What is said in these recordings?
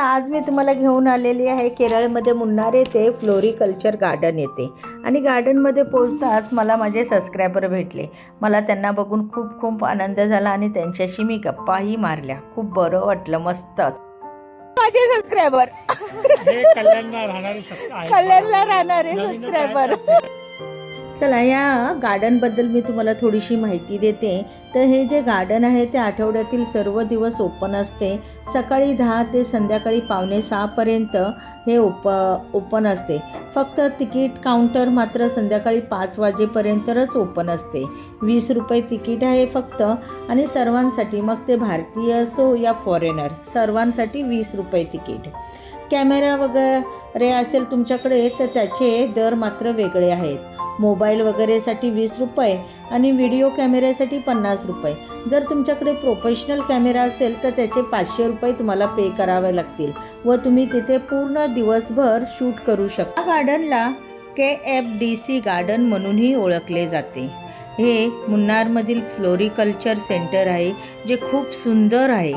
आज मी तुम्हाला घेऊन आलेली आहे केरळमध्ये मुन्नार येथे फ्लोरिकल्चर गार्डन येते आणि गार्डनमध्ये पोचताच मला माझे सबस्क्रायबर भेटले. मला त्यांना बघून खूप खूप आनंद झाला आणि त्यांच्याशी मी गप्पाही मारल्या. खूप बरं वाटलं मस्त. माझे सबस्क्रायबर. कल्याणला राहणारे. सबस्क्रायबर चला या गार्डनबद्दल मी तुम्हाला थोडीशी माहिती देते. तर हे जे गार्डन आहे ते आठवड्यातील सर्व दिवस ओपन असते. सकाळी दहा ते संध्याकाळी पावणे सहापर्यंत हे ओप ओपन असते. फक्त तिकीट काउंटर मात्र संध्याकाळी पाच वाजेपर्यंतच ओपन असते. वीस रुपये तिकीट आहे फक्त आणि सर्वांसाठी मग ते भारतीय असो या फॉरेनर सर्वांसाठी वीस रुपये तिकीट. कॅमेरा वगैरे असेल तुमच्याकडे तर त्याचे दर मात्र वेगळे आहेत. मोबाईल वगैरेसाठी वीस रुपये आणि व्हिडिओ कॅमेऱ्यासाठी पन्नास रुपये. जर तुमच्याकडे प्रोफेशनल कॅमेरा असेल तर त्याचे पाचशे रुपये तुम्हाला पे करावे लागतील व तुम्ही तिथे पूर्ण दिवसभर शूट करू शकता. गार्डनला K F D C garden म्हणूनही ओळखले जाते. हे मुन्नारमधील फ्लोरिकल्चर सेंटर आहे जे खूप सुंदर आहे.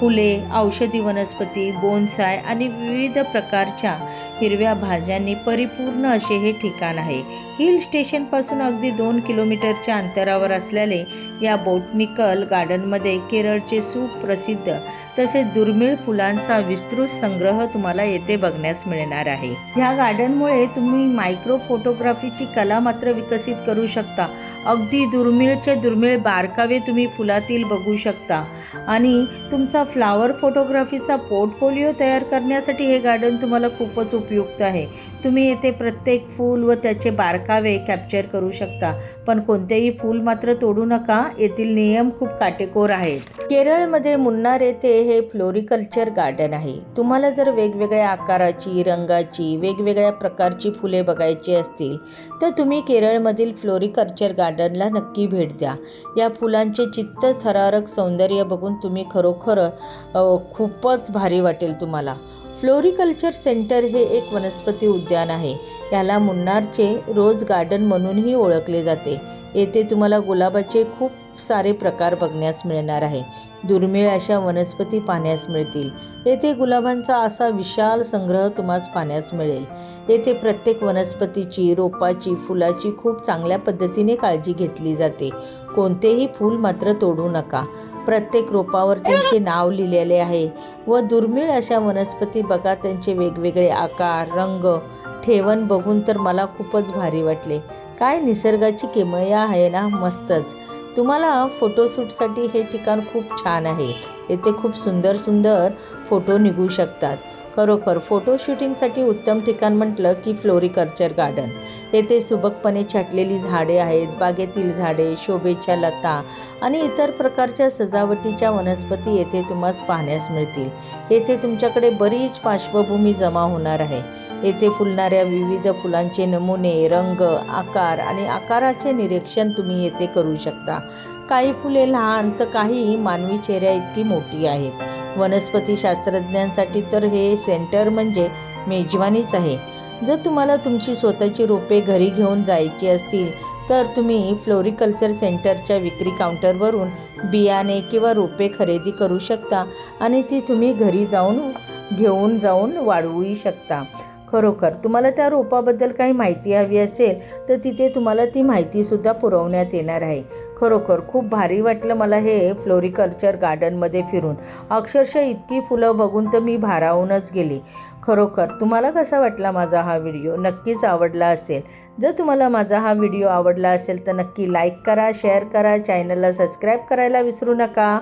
फुले औषधी वनस्पती बोनसाय आणि विविध प्रकारच्या हिरव्या भाज्यांनी परिपूर्ण असे हे ठिकाण आहे. हिल स्टेशनपासून अगदी दोन किलोमीटरच्या अंतरावर असलेले या बोटनिकल गार्डनमध्ये केरळचे सुप्रसिद्ध तसेच दुर्मिळ फुलांचा विस्तृत संग्रह तुम्हाला येथे बघण्यास मिळणार आहे. ह्या गार्डनमुळे तुम्ही मायक्रो फोटोग्राफीची कला मात्र विकसित करू शकता. अगदी दुर्मिळचे दुर्मिळ बारकावे तुम्ही फुलातील बघू शकता. आणि तुमचा फ्लावर फोटोग्राफीचा पोर्टफोलिओ तयार करण्यासाठी हे गार्डन तुम्हाला खूपच उपयुक्त आहे. तुम्ही येथे प्रत्येक फूल व त्याचे बारकावे कॅप्चर करू शकता. पण कोणतेही फूल मात्र तोडू नका येथील नियम खूप काटेकोर आहेत. केरळमध्ये मुन्नार येथे हे फ्लोरिकल्चर गार्डन आहे. तुम्हाला जर वेगवेगळ्या आकाराची रंगाची वेगवेगळ्या प्रकारची फुले बघायची असतील तर तुम्ही केरळमधील फ्लोरिकल्चर गार्डनला नक्की भेट द्या. या फुलांचे चित्त थरारक सौंदर्य बघून तुम्ही खरोखर खूपच भारी वाटेल तुम्हाला. फ्लोरिकल्चर सेंटर हे एक वनस्पती उद्यान आहे. याला मुन्नारचे रोज गार्डन म्हणूनही ओळखले जाते. येथे तुम्हाला गुलाबाचे खूप सारे प्रकार बघण्यास मिळणार आहे. दुर्मिळ अशा वनस्पती पाहण्यास मिळतील. येथे गुलाबांचा असा विशाल संग्रह तुम्हाला पाहण्यास मिळेल. येथे प्रत्येक वनस्पतीची रोपाची फुलाची खूप चांगल्या पद्धतीने काळजी घेतली जाते. कोणतेही फूल मात्र तोडू नका. प्रत्येक रोपावर त्यांचे नाव लिहिलेले आहे व दुर्मिळ अशा वनस्पती बघा त्यांचे वेगवेगळे आकार रंग ठेवण बघून तर मला खूपच भारी वाटले. काय निसर्गाची किमया आहे ना मस्तच. तुम्हाला फोटोशूटसाठी हे ठिकाण खूप छान आहे. येथे खूप सुंदर सुंदर फोटो निघू शकतात. खरोखर फोटो शूटिंगसाठी उत्तम ठिकाण म्हटलं की फ्लोरिकल्चर गार्डन. येथे सुबकपणे छाटलेली झाडे आहेत बागेतील झाडे शोभेच्या लता आणि इतर प्रकारच्या सजावटीच्या वनस्पती येथे तुम्हाला पाहण्यास मिळतील. येथे तुमच्याकडे बरीच पार्श्वभूमी जमा होणार आहे. येथे फुलणाऱ्या विविध फुलांचे नमुने रंग आकार आणि आकाराचे निरीक्षण तुम्ही येथे करू शकता. काही फुले लहान तर काही मानवी चेहऱ्या इतकी मोठी आहेत. वनस्पती शास्त्रज्ञांसाठी तर हे सेंटर म्हणजे मेजवानीच आहे. जर तुम्हाला तुमची स्वतःची रोपे घरी घेऊन जायची असतील तर तुम्ही फ्लोरिकल्चर सेंटरच्या विक्री काउंटरवरून बियाणे किंवा रोपे खरेदी करू शकता आणि ती तुम्ही घरी जाऊन घेऊन जाऊन वाढवूही शकता. खरोखर तुम्हाला त्या रोपाबद्दल काही माहिती हवी असेल तर तिथे तुम्हाला ती माहितीसुद्धा पुरवण्यात येणार आहे. खरोखर खूप भारी वाटलं मला हे फ्लोरिकल्चर गार्डनमध्ये फिरून. अक्षरशः इतकी फुलं बघून तर मी भारावूनच गेली. खरोखर तुम्हाला कसा वाटला माझा हा व्हिडिओ? नक्कीच आवडला असेल. जर तुम्हाला माझा हा व्हिडिओ आवडला असेल तर नक्की लाईक करा शेअर करा चॅनलला सबस्क्राईब करायला विसरू नका.